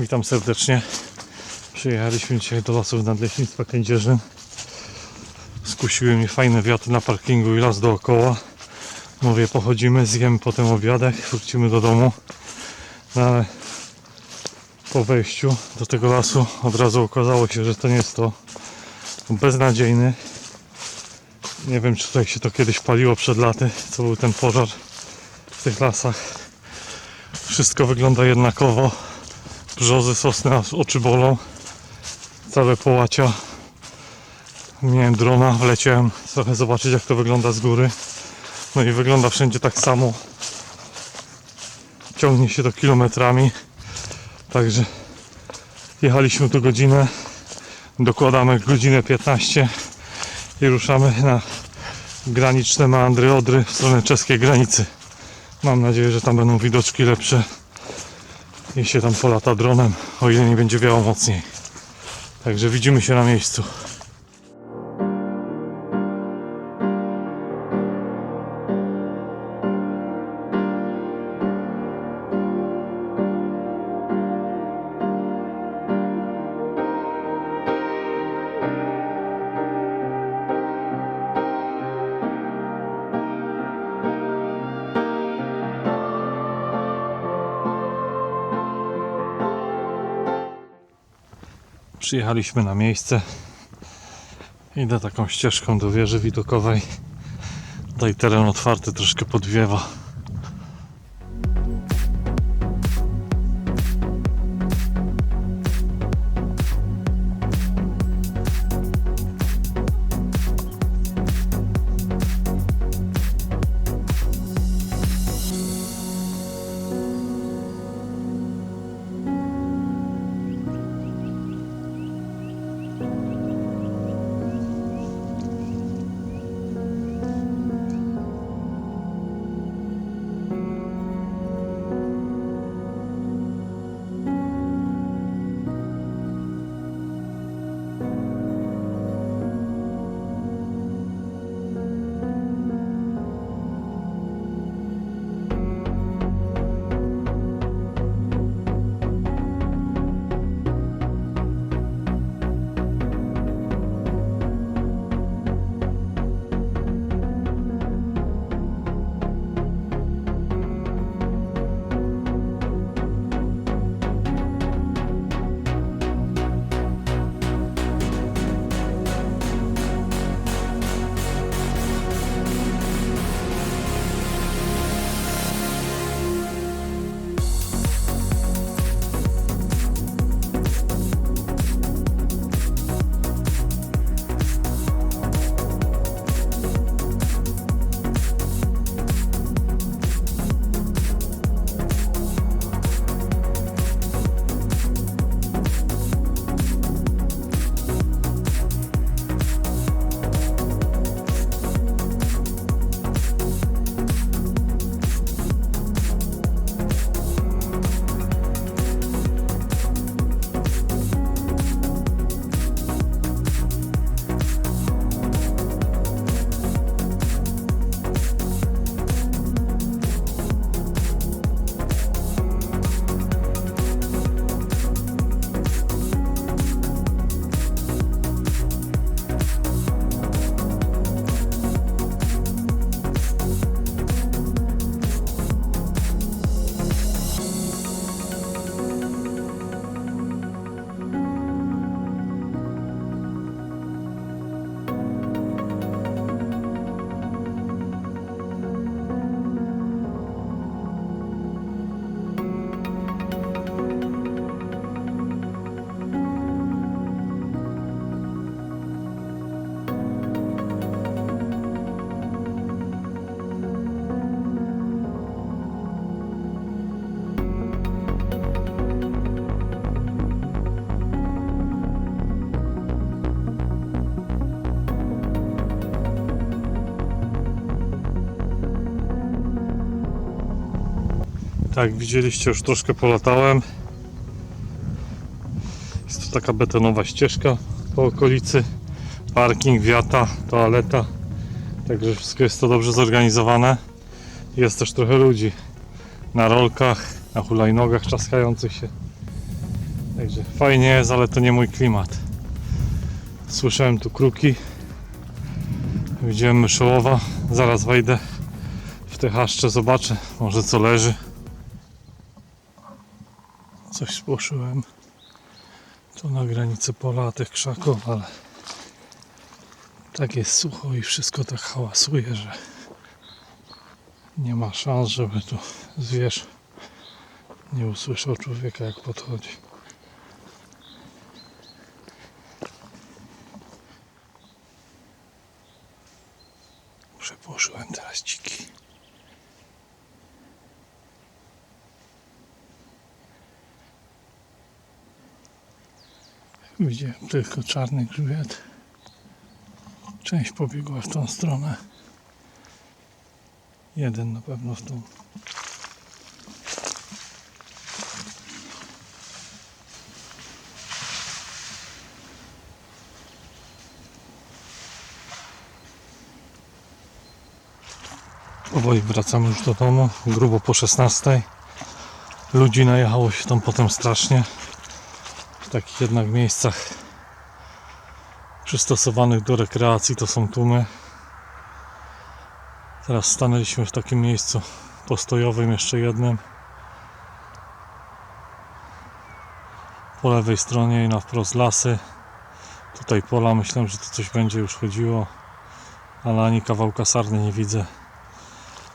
Witam serdecznie. Przyjechaliśmy dzisiaj do lasów nadleśnictwa Kędzierzyn. Skusiły mnie fajne wiatry na parkingu i las dookoła. Mówię, pochodzimy, zjemy potem obiadek, wrócimy do domu. No ale po wejściu do tego lasu od razu okazało się, że to nie jest to beznadziejny. Nie wiem, czy tutaj się to kiedyś paliło przed laty, co był ten pożar w tych lasach. Wszystko wygląda jednakowo. Brzozy, sosny, aż oczy bolą. Całe połacia. Miałem drona, wleciałem trochę zobaczyć jak to wygląda z góry. No i wygląda wszędzie tak samo. Ciągnie się to kilometrami. Także jechaliśmy tu godzinę. Dokładamy godzinę 15 i ruszamy na graniczne meandry Odry w stronę czeskiej granicy. Mam nadzieję, że tam będą widoczki lepsze i się tam polata dronem, o ile nie będzie wiało mocniej. Także widzimy się na miejscu. Przyjechaliśmy na miejsce. Idę taką ścieżką do wieży widokowej. Tutaj teren otwarty, troszkę podwiewa. Tak, widzieliście, już troszkę polatałem. Jest to taka betonowa ścieżka po okolicy. Parking, wiata, toaleta. Także wszystko jest to dobrze zorganizowane. Jest też trochę ludzi na rolkach, na hulajnogach czaskających się. Także fajnie jest, ale to nie mój klimat. Słyszałem tu kruki. Widziałem myszołowa. Zaraz wejdę w te chaszcze, zobaczę może co leży. Coś spłoszyłem. Tu na granicy pola tych krzaków, ale tak jest sucho i wszystko tak hałasuje, że nie ma szans, żeby tu zwierz nie usłyszał człowieka jak podchodzi. Widziałem tylko czarny grzbiet. Część pobiegła w tą stronę. Jeden na pewno w tą. Powoli wracamy już do domu, grubo po 16. Ludzi najechało się tam potem strasznie. W takich jednak miejscach przystosowanych do rekreacji to są tłumy. Teraz stanęliśmy w takim miejscu postojowym, jeszcze jednym. Po lewej stronie i na wprost lasy. Tutaj pola, myślałem, że to coś będzie już chodziło, ale ani kawałka sarny nie widzę.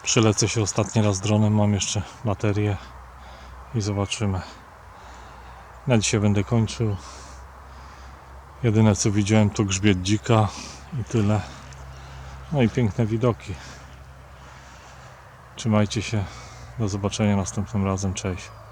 Przylecę się ostatni raz dronem, mam jeszcze baterię i zobaczymy. Na dzisiaj będę kończył. Jedyne co widziałem to grzbiet dzika i tyle. No i piękne widoki. Trzymajcie się. Do zobaczenia następnym razem. Cześć.